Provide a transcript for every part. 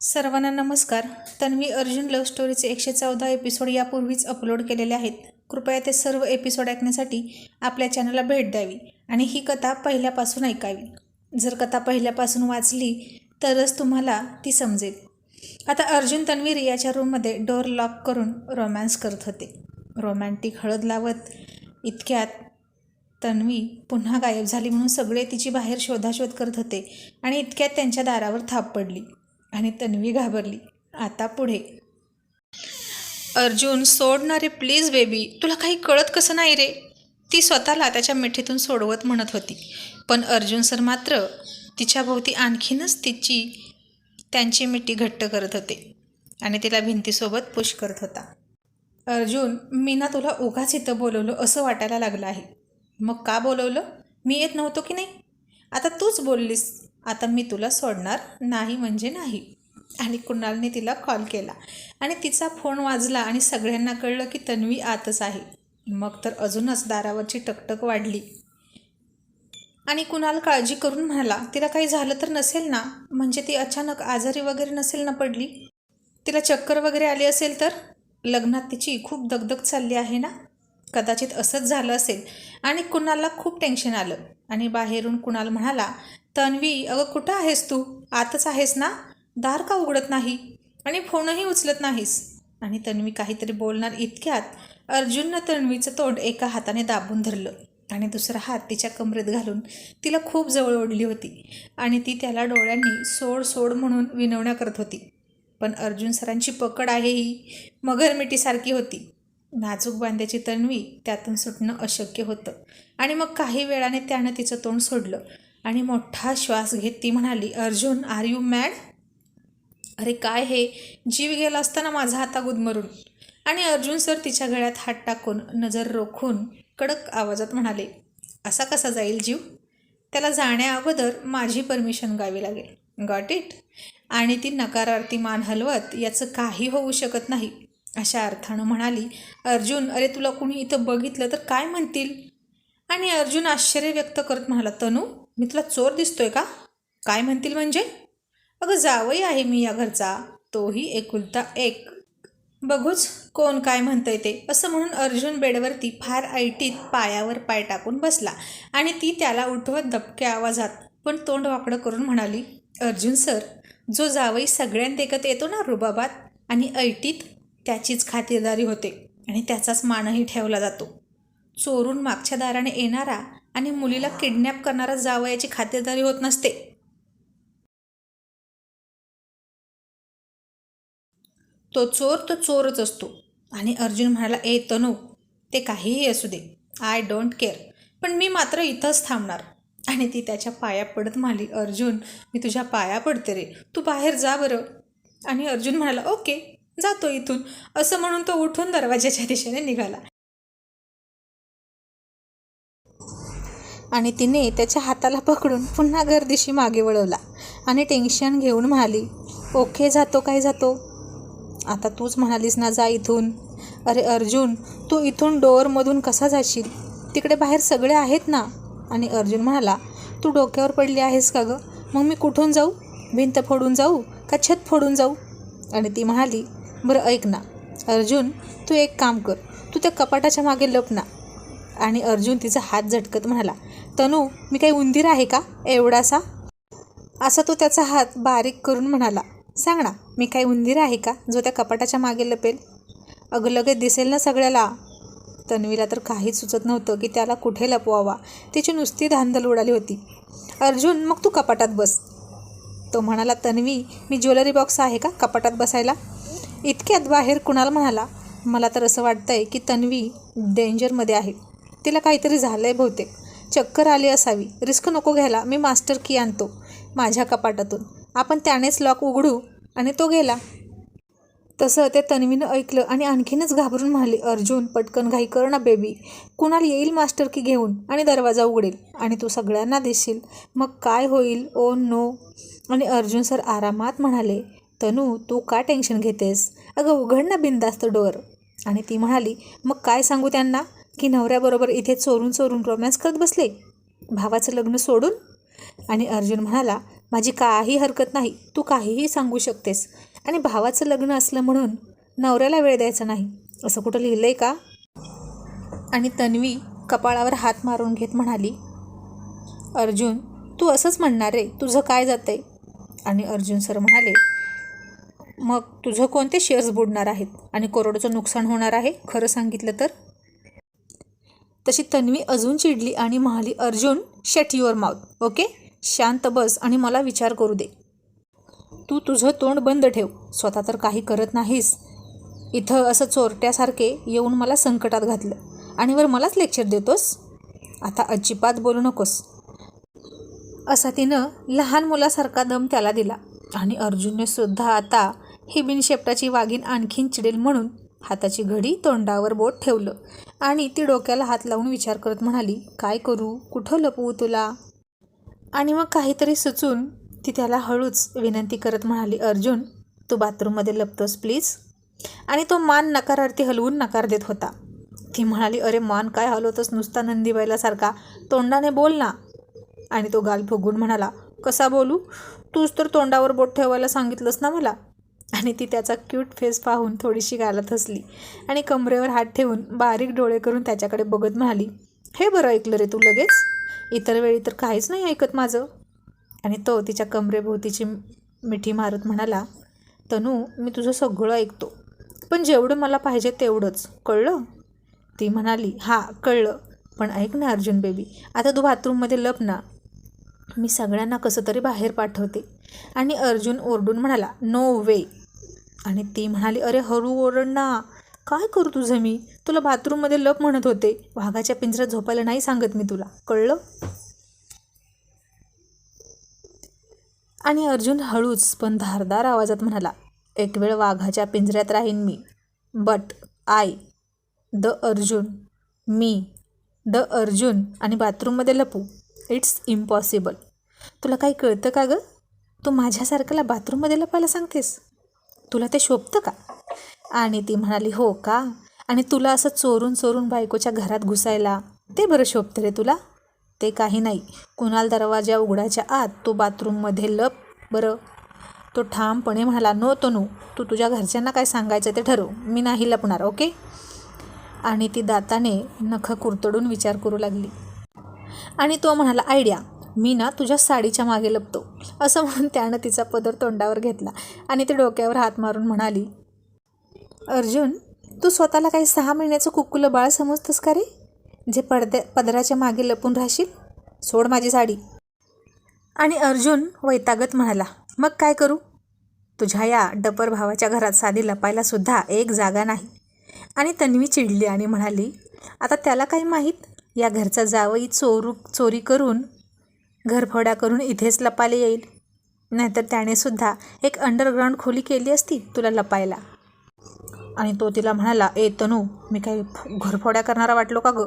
सर्वांना नमस्कार. तन्वी अर्जुन लव्ह स्टोरीचे एकशे चौदा एपिसोड यापूर्वीच अपलोड केलेले आहेत. कृपया ते सर्व एपिसोड ऐकण्यासाठी आपल्या चॅनलला भेट द्यावी आणि ही कथा पहिल्यापासून ऐकावी. जर कथा पहिल्यापासून वाचली तरच तुम्हाला ती समजेल. आता अर्जुन तन्वी रियाच्या रूममध्ये डोअर लॉक करून रोमॅन्स करत होते. रोमॅन्टिक हळद लावत इतक्यात तन्वी पुन्हा गायब झाली म्हणून सगळे तिची बाहेर शोधाशोध करत होते आणि इतक्यात त्यांच्या दारावर थाप पडली. आणि तन्वी घाबरली. आता पुढे. अर्जुन सोड ना रे प्लीज बेबी तुला काही कळत कसं नाही रे? ती स्वतःला त्याच्या मिठीतून सोडवत म्हणत होती. पण अर्जुन सर मात्र तिच्याभोवती आणखीनच तिची त्यांची मिठी घट्ट करत होते आणि तिला भिंतीसोबत पुश करत होता. अर्जुन मी ना तुला उगाच इथं बोलवलं असं वाटायला लागलं आहे. मग का बोलवलं? मी येत नव्हतो की नाही? आता तूच बोललीस. आता मी तुला सोडणार नाही म्हणजे नाही. आणि कुणालने तिला कॉल केला. आणि तिचा फोन वाजला आणि सगळ्यांना कळलं की तन्वी आतच आहे. मग तर अजूनच दारावरची टकटक वाढली. आणि कुणाल काळजी करून म्हणाला तिला काही झालं तर नसेल ना? म्हणजे ती अचानक आजारी वगैरे नसेल ना पडली? तिला चक्कर वगैरे आली असेल तर? लग्नात तिची खूप दगदग चालली आहे ना? कदाचित असंच झालं असेल. आणि कुणालला खूप टेन्शन आलं. आणि बाहेरून कुणाल म्हणाला तन्वी अगं कुठं आहेस तू? आतच आहेस ना? दार का उघडत नाही? आणि फोनही उचलत नाहीस. आणि तन्वी काहीतरी बोलणार इतक्यात अर्जुननं तन्वीचं तोंड एका हाताने दाबून धरलं आणि दुसरा हात तिच्या कमरेत घालून तिला खूप जवळ ओढली होती आणि ती त्याला डोळ्यांनी सोड सोड म्हणून विनवण्या करत होती. पण अर्जुन सरांची पकड आहे ही मगरमिटीसारखी होती. नाजूक बांध्याची तन्वी त्यातून सुटणं अशक्य होतं. आणि मग काही वेळाने त्यानं तिचं तोंड सोडलं आणि मोठा श्वास घेत ती म्हणाली अर्जुन आर यू मॅड अरे काय हे? जीव गेला असताना माझा हाता गुदमरून आणि अर्जुन सर तिच्या गळ्यात हात टाकून नजर रोखून कडक आवाजात म्हणाले असा कसा जाईल जीव? त्याला जाण्या अगोदर माझी परमिशन गावी लागेल. गॉट इट आणि ती नकारार्थी मान हलवत याचं काही होऊ शकत नाही. अशा अर्थानं म्हणाली अर्जुन अरे तुला कुणी इथं बघितलं तर काय म्हणतील? आणि अर्जुन आश्चर्य व्यक्त करत म्हणाला तनू मी तुला चोर दिसतोय का? काय म्हणतील म्हणजे? अगं जावई आहे मी या घरचा. तोही एकुलता एक. बघूच कोण काय म्हणतंय ते. असं म्हणून अर्जुन बेडवरती फार ऐटीत पायावर पाय टाकून बसला आणि ती त्याला उठवत दबक्या आवाजात पण तोंड वाकडं करून म्हणाली अर्जुन सर जो जावई सगळ्यांदेखत येतो ना रुबाबात आणि ऐटीत त्याचीच खातिरदारी होते आणि त्याचाच मानही ठेवला जातो. चोरून मागच्या दाराने येणारा आणि मुलीला किडनॅप करणारा जावयाची खातिरदारी होत नसते. तो चोर तो चोरच असतो. आणि अर्जुन म्हणाला ए तनू ते काहीही असू दे. आय डोंट केअर पण मी मात्र इथंच थांबणार. आणि ती त्याच्या पाया पडत म्हणाली अर्जुन मी तुझ्या पाया पडते रे. तू बाहेर जा बरं. आणि अर्जुन म्हणाला ओके जातो इथून. असं म्हणून तो उठून दरवाज्याच्या दिशेने निघाला. आणि तिने त्याच्या हाताला पकडून पुन्हा गर्दीशी मागे वळवला. आणि टेन्शन घेऊन म्हणाली ओके जातो काय जातो? आता तूच म्हणालीस ना जा इथून. अरे अर्जुन तू इथून डोअरमधून कसा जाशील? तिकडे बाहेर सगळे आहेत ना? आणि अर्जुन म्हणाला तू डोक्यावर पडली आहेस का गं? मग मी कुठून जाऊ? भिंत फोडून जाऊ का छत फोडून जाऊ? आणि ती म्हणाली बरं ऐक ना अर्जुन तू एक काम कर तू त्या कपाटाच्या मागे लप ना. आणि अर्जुन तिचा हात झटकत म्हणाला तनू मी काही उंदीर आहे का? एवढासा? असा तो त्याचा हात बारीक करून म्हणाला सांग ना मी काही उंदीर आहे का जो त्या कपाटाच्या मागे लपेल? अगं लगेच दिसेल ना सगळ्याला. तन्वीला तर काहीच सुचत नव्हतं की त्याला कुठे लपवावा. तिची नुसती धांदल उडाली होती. अर्जुन मग तू कपाटात बस. तो म्हणाला तन्वी मी ज्वेलरी बॉक्स आहे का कपाटात बसायला? इतक्यात बाहेर कुणाला म्हणाला मला तर असं वाटतंय की तन्वी डेंजरमध्ये आहे. तिला काहीतरी झालं आहे बहुतेक. चक्कर आली असावी. रिस्क नको घ्यायला. मी मास्टर की आणतो माझ्या कपाटातून. आपण त्यानेच लॉक उघडू आणि तो गेला. तसं ते तन्वीनं ऐकलं आणि आणखीनच घाबरून म्हणाले अर्जुन पटकन घाई कर ना बेबी. कुणाल येईल मास्टर की घेऊन आणि दरवाजा उघडेल आणि तू सगळ्यांना दिसशील मग काय होईल? Oh no. आणि अर्जुन सर आरामात म्हणाले तनू तू का टेन्शन घेतेस? अगं उघड ना बिंदास्त डोअर आणि ती म्हणाली मग काय सांगू त्यांना? की नवऱ्याबरोबर इथे चोरून चोरून रोमॅन्स करत बसले? भावाचं लग्न सोडून? आणि अर्जुन म्हणाला माझी काही हरकत नाही तू काहीही सांगू शकतेस. आणि भावाचं लग्न असलं म्हणून नवऱ्याला वेळ द्यायचा नाही. असं कुठं लिहिलं आहे का? आणि तन्वी कपाळावर हात मारून घेत म्हणाली अर्जुन तू असंच म्हणणार रे तुझं काय जातं आहे आणि अर्जुन सर म्हणाले मग तुझं कोणते शेअर्स बुडणार आहेत? आणि करोडचं नुकसान होणार आहे? खरं सांगितलं तर? तशी तन्वी अजून चिडली आणि म्हणाली Arjun shut your mouth okay शांत बस आणि मला विचार करू दे. तू तुझं तोंड बंद ठेव. स्वतः तर काही करत नाहीस. इथं असं चोरट्यासारखे येऊन मला संकटात घातलं. आणि वर मलाच लेक्चर देतोस? आता अजिबात बोलू नकोस. असा तिनं लहान मुलासारखा दम त्याला दिला. आणि अर्जुनने सुद्धा आता ही बिनशेपटाची वाघीण आणखीन चिडेल म्हणून हाताची घडी तोंडावर बोट ठेवलं. आणि ती डोक्याला हात लावून विचार करत म्हणाली काय करू? कुठं लपवू तुला? आणि मग काहीतरी सुचून ती त्याला हळूच विनंती करत म्हणाली अर्जुन तू बाथरूममध्ये लपतोस प्लीज. आणि तो मान नकारार्थी हलवून नकार देत होता. ती म्हणाली अरे मान काय हलवतोस नुसता नंदीबाईलासारखा? तोंडाने बोल ना. आणि तो गाल फुगून म्हणाला कसा बोलू? तूच तर तोंडावर बोट ठेवायला सांगितलंस ना मला. आणि ती त्याचा क्यूट फेस पाहून थोडीशी गालात हसली आणि कमरेवर हात ठेवून बारीक डोळे करून त्याच्याकडे बघत म्हणाली हे बरं ऐकलं रे तू लगेच? इतर वेळी तर काहीच नाही ऐकत माझं. आणि तो तिच्या कमरेभोवतीची मिठी मारत म्हणाला तनू मी तुझं सगळं ऐकतो. पण जेवढं मला पाहिजे तेवढंच. कळलं? ती म्हणाली हां कळलं. पण ऐक ना अर्जुन बेबी. आता तू बाथरूममध्ये लप ना. मी सगळ्यांना कसं तरी बाहेर पाठवते. आणि अर्जुन ओरडून म्हणाला नो वे आणि ती म्हणाली अरे हळू ओरड ना. काय करू तुझं मी? तुला बाथरूममध्ये लप म्हणत होते. वाघाच्या पिंजऱ्यात झोपायला नाही सांगत मी तुला. कळलं? आणि अर्जुन हळूच पण धारदार आवाजात म्हणाला एक वेळ वाघाच्या पिंजऱ्यात राहीन मी. But I the Arjun. Me the Arjun आणि बाथरूममध्ये लपू. It's impossible. तुला काही कळतं का गं? तू माझ्यासारख्याला बाथरूममध्ये लपायला सांगतेस? तुला ते शोभतं का? आणि ती म्हणाली हो का? आणि तुला असं चोरून चोरून बायकोच्या घरात घुसायला ते बरं शोभतं रे तुला? ते काही नाही. कुणाल दरवाजा उघडायच्या आत तू बाथरूममध्ये लप बरं. तो ठामपणे म्हणाला नो तनू तू तुझ्या घरच्यांना काय सांगायचं ते ठरव. मी नाही लपणार ओके? आणि ती दाताने नखं कुरतडून विचार करू लागली. आणि तो म्हणाला आयडिया मी ना तुझ्या साडीच्या मागे लपतो. असं म्हणून त्यानं तिचा पदर तोंडावर घेतला आणि ती डोक्यावर हात मारून म्हणाली अर्जुन तू स्वतःला काही सहा महिन्याचं कुक्कुलं बाळ समजतंस का रे? जे पडद्या पदराच्या मागे लपून राहशील? सोड माझी साडी. आणि अर्जुन वैतागत म्हणाला मग काय करू? तुझ्या या डपर भावाच्या घरात साधी लपायला सुद्धा एक जागा नाही. आणि तन्वी चिडली आणि म्हणाली आता त्याला काय माहीत? या घरचा जावई चोरू चोरी करून घरफोड्या करून इथेच लपायला येईल. नाहीतर त्याने सुद्धा एक अंडरग्राऊंड खोली केली असती तुला लपायला. आणि तो तिला म्हणाला ए तनू मी काही घरफोड्या करणारा वाटलो का गं?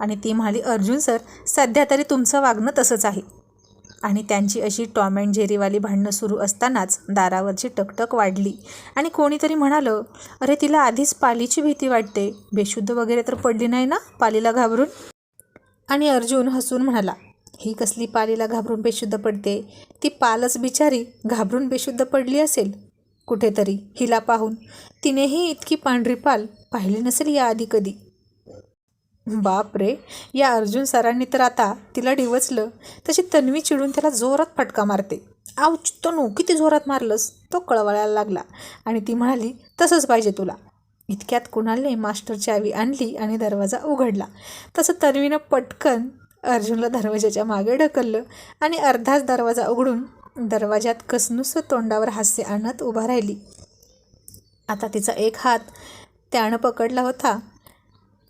आणि ती म्हणाली अर्जुन सर सध्या तरी तुमचं वागणं तसंच आहे. आणि त्यांची अशी टॉम अँड जेरीवाली भांडणं सुरू असतानाच दारावरची टकटक वाढली. आणि कोणीतरी म्हणालं अरे तिला आधीच पालीची भीती वाटते. बेशुद्ध वगैरे तर पडली नाही ना पालीला घाबरून? आणि अर्जुन हसून म्हणाला ही कसली पालीला घाबरून बेशुद्ध पडते? ती पालच बिचारी घाबरून बेशुद्ध पडली असेल. कुठेतरी हिला पाहून. तिनेही इतकी पांढरी पाल पाहिली नसेल याआधी कधी. बाप रे या अर्जुन सरांनी तर आता तिला डिवचलं तशी तन्वी चिडून त्याला जोरात फटका मारते. आऊच तनू किती जोरात मारलंस? तो कळवळायला लागला आणि ती म्हणाली तसंच पाहिजे तुला. इतक्यात कुणालने मास्टरची आवी आणली आणि दरवाजा उघडला. तसं तन्वीनं पटकन अर्जुनला दरवाजाच्या मागे ढकललं आणि अर्धाच दरवाजा उघडून दरवाजात कसनुस तोंडावर हास्य आणत उभा राहिली. आता तिचा एक हात त्यानं पकडला होता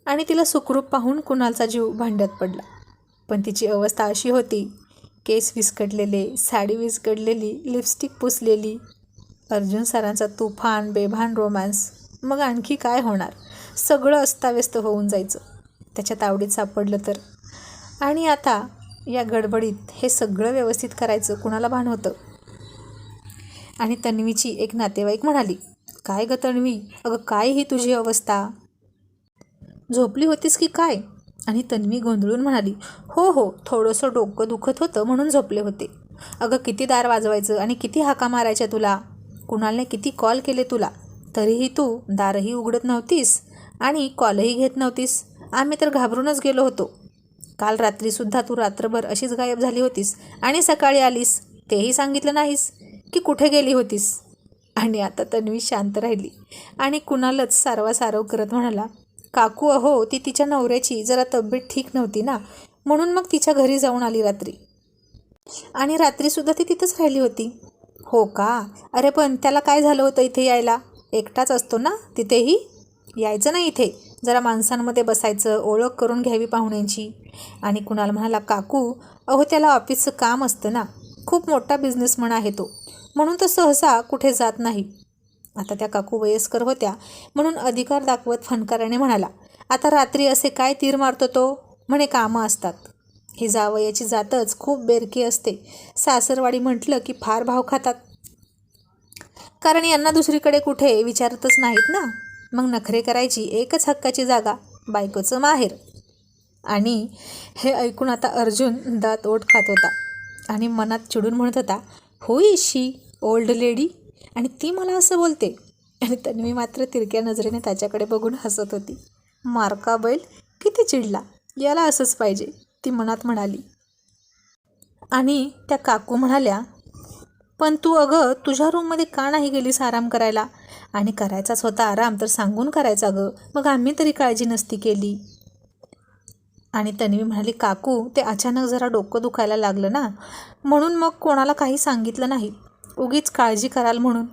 आणि तिला सुखरूप पाहून कुणालचा जीव भांड्यात पडला. पण तिची अवस्था अशी होती केस विस्कटलेले साडी विस्कटलेली लिपस्टिक पुसलेली अर्जुन सरांचा तुफान बेभान रोमॅन्स मग आणखी काय होणार? सगळं अस्ताव्यस्त होऊन जायचं. त्याच्या तावडीत सापडलं तर. आणि आता या गडबडीत हे सगळं व्यवस्थित करायचं कुणाला भान होतं? आणि तन्वीची एक नातेवाईक म्हणाली काय ग तन्वी? अगं काय ही तुझी अवस्था? झोपली होतीस की काय? आणि तन्वी गोंधळून म्हणाली हो हो थोडंसं डोकं दुखत होतं म्हणून झोपले होते. अगं किती दार वाजवायचं आणि किती हाका मारायच्या तुला? कुणालने किती कॉल केले तुला? तरीही तू दारही उघडत नव्हतीस आणि कॉलही घेत नव्हतीस. आम्ही तर घाबरूनच गेलो होतो. काल रात्रीसुद्धा तू रात्रभर अशीच गायब झाली होतीस आणि सकाळी आलीस तेही सांगितलं नाहीस की कुठे गेली होतीस. आणि आता तन्वी शांत राहिली आणि कुणालच सारवासारव करत म्हणाला काकू अहो ती तिच्या नवऱ्याची जरा तब्येत ठीक नव्हती ना म्हणून मग तिच्या घरी जाऊन आली रात्री. आणि रात्रीसुद्धा ती तिथंच राहिली होती. हो का? अरे पण त्याला काय झालं होतं इथे यायला? एकटाच असतो ना तिथेही? यायचं नाही इथे. जरा माणसांमध्ये बसायचं ओळख करून घ्यावी पाहुण्यांची. आणि कुणाला म्हणाला काकू अहो त्याला ऑफिसचं काम असतं ना. खूप मोठा बिझनेसमन आहे तो. म्हणून तो सहसा कुठे जात नाही. आता त्या काकू वयस्कर होत्या. म्हणून अधिकार दाखवत फनकाराने म्हणाला आता रात्री असे काय तीर मारतो तो? म्हणे कामं असतात. ही जावयाची जातच खूप बेरकी असते. सासरवाडी म्हटलं की फार भाव खातात. कारण यांना दुसरीकडे कुठे विचारतच नाहीत ना. मग नखरे करायची एकच हक्काची जागा बायकोचं माहेर. आणि हे ऐकून आता अर्जुन दात ओठ खात होता आणि मनात चिडून म्हणत होता हो शी ओल्ड लेडी आणि ती मला असं बोलते. आणि तन्वी मात्र तिरक्या नजरेने त्याच्याकडे बघून हसत होती. मारका बैल किती चिडला याला असंच पाहिजे ती मनात म्हणाली. आणि त्या काकू म्हणाल्या पण तू अगं तुझ्या रूममध्ये का नाही गेलीस आराम करायला? आणि करायचाच होता आराम तर सांगून करायचा अगं. मग आम्ही तरी काळजी नसती केली. आणि तन्वी म्हणाली काकू ते अचानक जरा डोकं दुखायला लागलं ना? म्हणून मग कोणाला काही सांगितलं नाही. उगीच काळजी कराल म्हणून.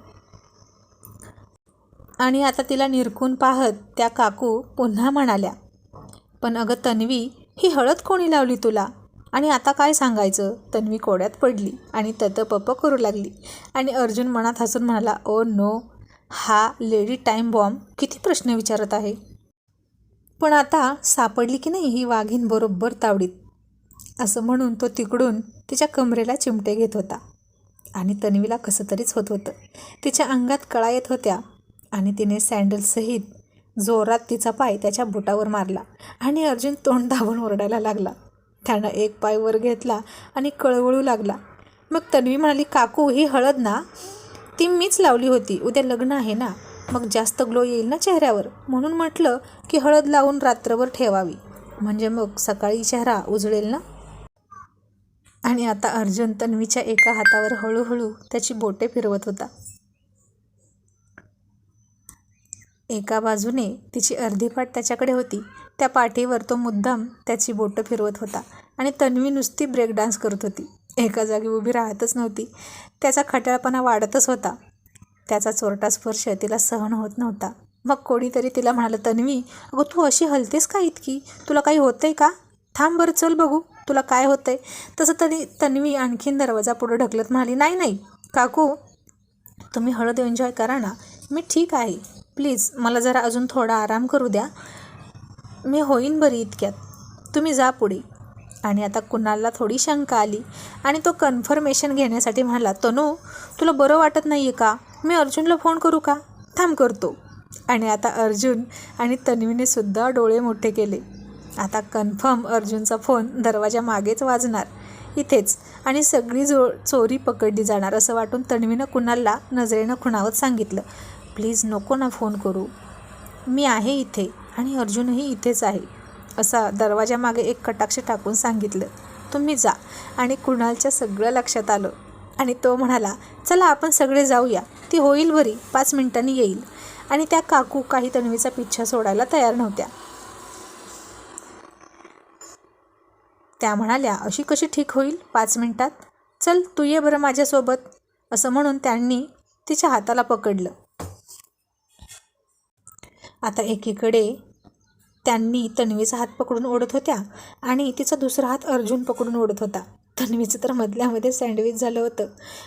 आणि आता तिला निरखून पाहत त्या काकू पुन्हा म्हणाल्या पण अगं तन्वी ही हळद कोणी लावली तुला? आणि आता काय सांगायचं? तन्वी कोड्यात पडली आणि तत पप करू लागली. आणि अर्जुन मनात हसून म्हणाला ओ नो हा लेडी टाईम बॉम्ब किती प्रश्न विचारत आहे. पण आता सापडली की नाही ही वाघीण बरोबर तावडीत. असं म्हणून तो तिकडून तिच्या कमरेला चिमटे घेत होता. आणि तन्वीला कसं तरीच होत होतं. तिच्या अंगात कळा येत होत्या आणि तिने सँडलसहित जोरात तिचा पाय त्याच्या बुटावर मारला आणि अर्जुन तोंड दाबून ओरडायला लागला. त्यानं एक पाय वर घेतला आणि कळवळू लागला. मग तन्वी म्हणाली काकू ही हळद ना ती मीच लावली होती. उद्या लग्न आहे ना मग जास्त ग्लो येईल ना चेहऱ्यावर म्हणून म्हटलं की हळद लावून रात्रभर ठेवावी. म्हणजे मग सकाळी चेहरा उजळेल ना? आणि आता अर्जुन तन्वीच्या एका हातावर हळूहळू त्याची बोटे फिरवत होता. एका बाजूने तिची अर्धी पाठ त्याच्याकडे होती. त्या पाठीवर तो मुद्दाम त्याची बोटं फिरवत होता आणि तन्वी नुसती ब्रेक डान्स करत होती. एका जागी उभी राहतच नव्हती. त्याचा खट्याळपणा वाढतच होता. त्याचा चोरटा स्पर्श तिला सहन होत नव्हता. मग कोणीतरी तिला म्हणालं तन्वी अगं तू अशी हलतेस का इतकी? तुला काही होतंय का? थांब बरं चल बघू. तुला काय होतंय? तसं तरी तन्वी आणखीन दरवाजा पुढे ढकलत म्हणाली नाही नाही. काकू तुम्ही हळद एन्जॉय करा ना. मी ठीक आहे. प्लीज मला जरा अजून थोडा आराम करू द्या. मी होईन बरी इतक्यात. तुम्ही जा पुढे. आणि आता कुणाला थोडी शंका आली आणि तो कन्फर्मेशन घेण्यासाठी म्हणाला तनू तुला बरं वाटत नाही आहे का? मी अर्जुनला फोन करू का? थांब करतो. आणि आता अर्जुन आणि तन्वीने सुद्धा डोळे मोठे केले. आता कन्फर्म अर्जुनचा फोन दरवाजा मागेच वाजणार. इथेच. आणि सगळी जो चोरी पकडली जाणार असं वाटून तन्वीनं कुणाला नजरेनं खुणावत सांगितलं प्लीज नको ना फोन करू. मी आहे इथे. आणि अर्जुनही इथेच आहे असा दरवाजामागे एक कटाक्ष टाकून सांगितलं. तुम्ही जा. आणि कुणालच्या सगळं लक्षात आलं. आणि तो म्हणाला चला आपण सगळे जाऊया. ती होईल बरी. पाच मिनिटांनी येईल. आणि त्या काकू काही तन्वीचा पिच्छा सोडायला तयार नव्हत्या. त्या म्हणाल्या अशी कशी ठीक होईल? पाच मिनिटात? चल तू ये बरं माझ्यासोबत. असं म्हणून त्यांनी तिच्या हाताला पकडलं. आता एकीकडे त्यांनी तन्वीचा हात पकडून ओढत होत्या आणि तिचा दुसरा हात अर्जुन पकडून ओढत होता. तन्वीचं तर मधल्यामध्ये सँडविच झालं होतं.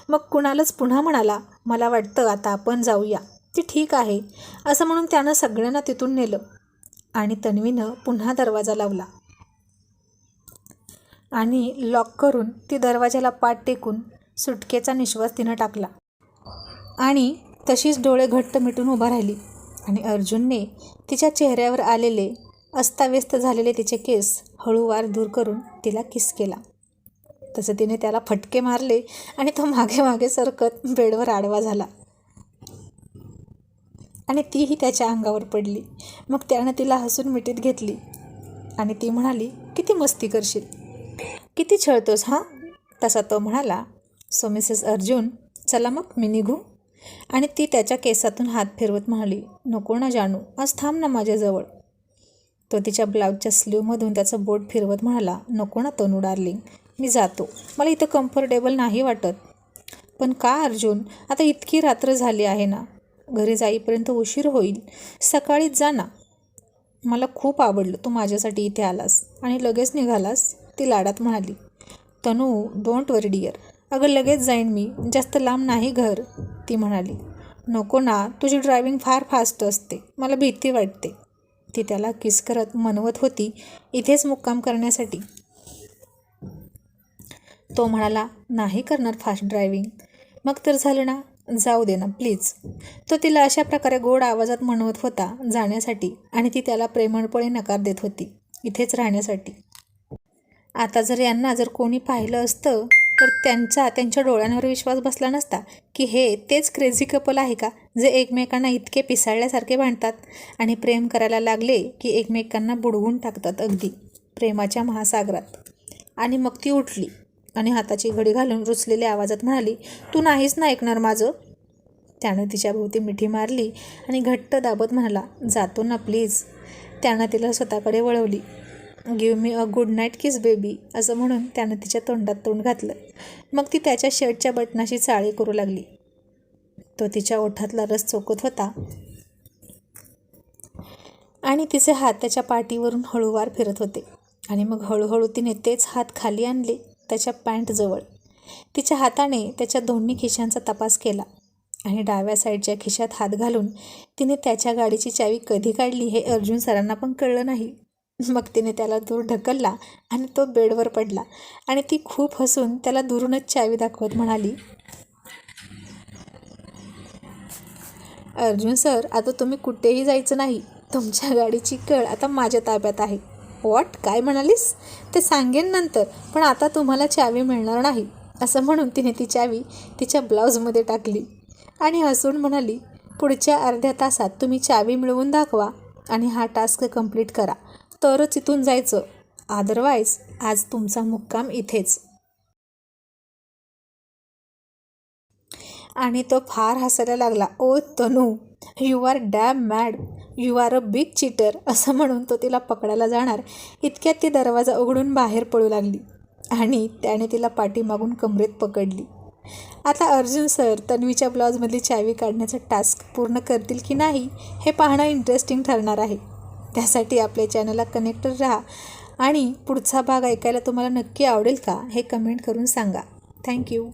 मग कुणालाच पुन्हा म्हणाला मला वाटतं आता आपण जाऊया. ती ठीक आहे. असं म्हणून त्यानं सगळ्यांना तिथून नेलं आणि तन्वीनं पुन्हा दरवाजा लावला. आणि लॉक करून ती दरवाजाला पाठ टेकून सुटकेचा निश्वास तिनं टाकला. आणि तशीच डोळे घट्ट मिटून उभा राहिली. आणि अर्जुनने तिच्या चेहऱ्यावर आलेले अस्ताव्यस्त झालेले तिचे केस हळूवार दूर करून तिला किस केला. तसं तिने त्याला फटके मारले आणि तो मागे मागे सरकत बेडवर आडवा झाला. आणि तीही त्याच्या अंगावर पडली. मग त्यानं तिला हसून मिठीत घेतली. आणि ती म्हणाली किती मस्ती करशील? किती छळतोस हां? तसा तो म्हणाला सो मिसेस अर्जुन चला मग मी निघू. आणि ती त्याच्या केसातून हात फिरवत म्हणाली नको ना जानू आज थांब ना माझ्याजवळ. तो तिच्या ब्लाऊजच्या स्लीवमधून त्याचं बोट फिरवत म्हणाला नको ना तनू डार्लिंग मी जातो. मला इथं कम्फर्टेबल नाही वाटत. पण का अर्जुन आता इतकी रात्र झाली आहे ना. घरी जाईपर्यंत उशीर होईल. सकाळीच जा ना. मला खूप आवडलं तू माझ्यासाठी इथे आलास आणि लगेच निघालास ती लाडात म्हणाली. तनू डोंट वरी डिअर अगं लगेच जाईन मी. जास्त लांब नाही घर ती म्हणाली. नको ना तुझी ड्रायव्हिंग फार फास्ट असते. मला भीती वाटते. ती त्याला किस करत मनवत होती इथेच मुक्काम करण्यासाठी. तो म्हणाला नाही करणार फास्ट ड्रायव्हिंग मग तर झालं ना. जाऊ दे ना प्लीज तो तिला अशा प्रकारे गोड आवाजात म्हणवत होता जाण्यासाठी. आणि ती त्याला प्रेमळपणे नकार देत होती इथेच राहण्यासाठी. आता जर यांना जर कोणी पाहिलं असतं तर त्यांचा त्यांच्या डोळ्यांवर विश्वास बसला नसता की हे तेच क्रेझी कपल आहे का जे एकमेकांना इतके पिसाळल्यासारखे भांडतात आणि प्रेम करायला लागले की एकमेकांना बुडवून टाकतात अगदी प्रेमाच्या महासागरात. आणि मग ती उठली आणि हाताची घडी घालून रुचलेल्या आवाजात म्हणाली तू नाहीच ना ऐकणार माझं? त्यानं तिच्या भोवती मिठी मारली आणि घट्ट दाबत म्हणाला जातो ना प्लीज त्यानं तिला स्वतःकडे वळवली. Give me a good night kiss baby असं म्हणून त्यानं तिच्या तोंडात तोंड घातलं. मग ती त्याच्या शर्टच्या बटनाशी चाळी करू लागली. तो तिच्या ओठातला रस चोकत होता. आणि तिचे हात त्याच्या पाठीवरून हळूवार फिरत होते. आणि मग हळूहळू तिने तेच हात खाली आणले त्याच्या पॅन्टजवळ तिच्या हाताने त्याच्या दोन्ही खिशांचा तपास केला. आणि डाव्या साईडच्या खिशात हात घालून तिने त्याच्या गाडीची चावी कधी काढली हे अर्जुन सरांना पण कळलं नाही. मग तिने त्याला दूर ढकलला आणि तो बेडवर पडला आणि ती खूप हसून त्याला दुरूनच चावी दाखवत म्हणाली अर्जुन सर आता तुम्ही कुठेही जायचं नाही. तुमच्या गाडीची कळ आता माझ्या ताब्यात आहे. वॉट काय म्हणालीस? ते सांगेन नंतर पण आता तुम्हाला चावी मिळणार नाही. असं म्हणून तिने ती चावी तिच्या ब्लाऊजमध्ये टाकली आणि हसून म्हणाली पुढच्या अर्ध्या तासात तुम्ही चावी मिळवून दाखवा आणि हा टास्क कंप्लीट करा. तरच इथून जायचं. अदरवाईज आज तुमचा मुक्काम इथेच. आणि तो फार हसायला लागला. ओ Tanu you are damn mad you are a big cheater असं म्हणून तो तिला पकडायला जाणार. इतक्यात ती दरवाजा उघडून बाहेर पळू लागली. आणि त्याने तिला पाठीमागून कमरेत पकडली. आता अर्जुन सर तन्वीच्या ब्लाऊजमधली चावी काढण्याचा टास्क पूर्ण करतील की नाही हे पाहणं इंटरेस्टिंग ठरणार आहे. त्यासाठी आपल्या चॅनलला कनेक्टेड राहा. आणि पुढचा भाग ऐकायला तुम्हाला नक्की आवडेल का हे कमेंट करून सांगा. थँक्यू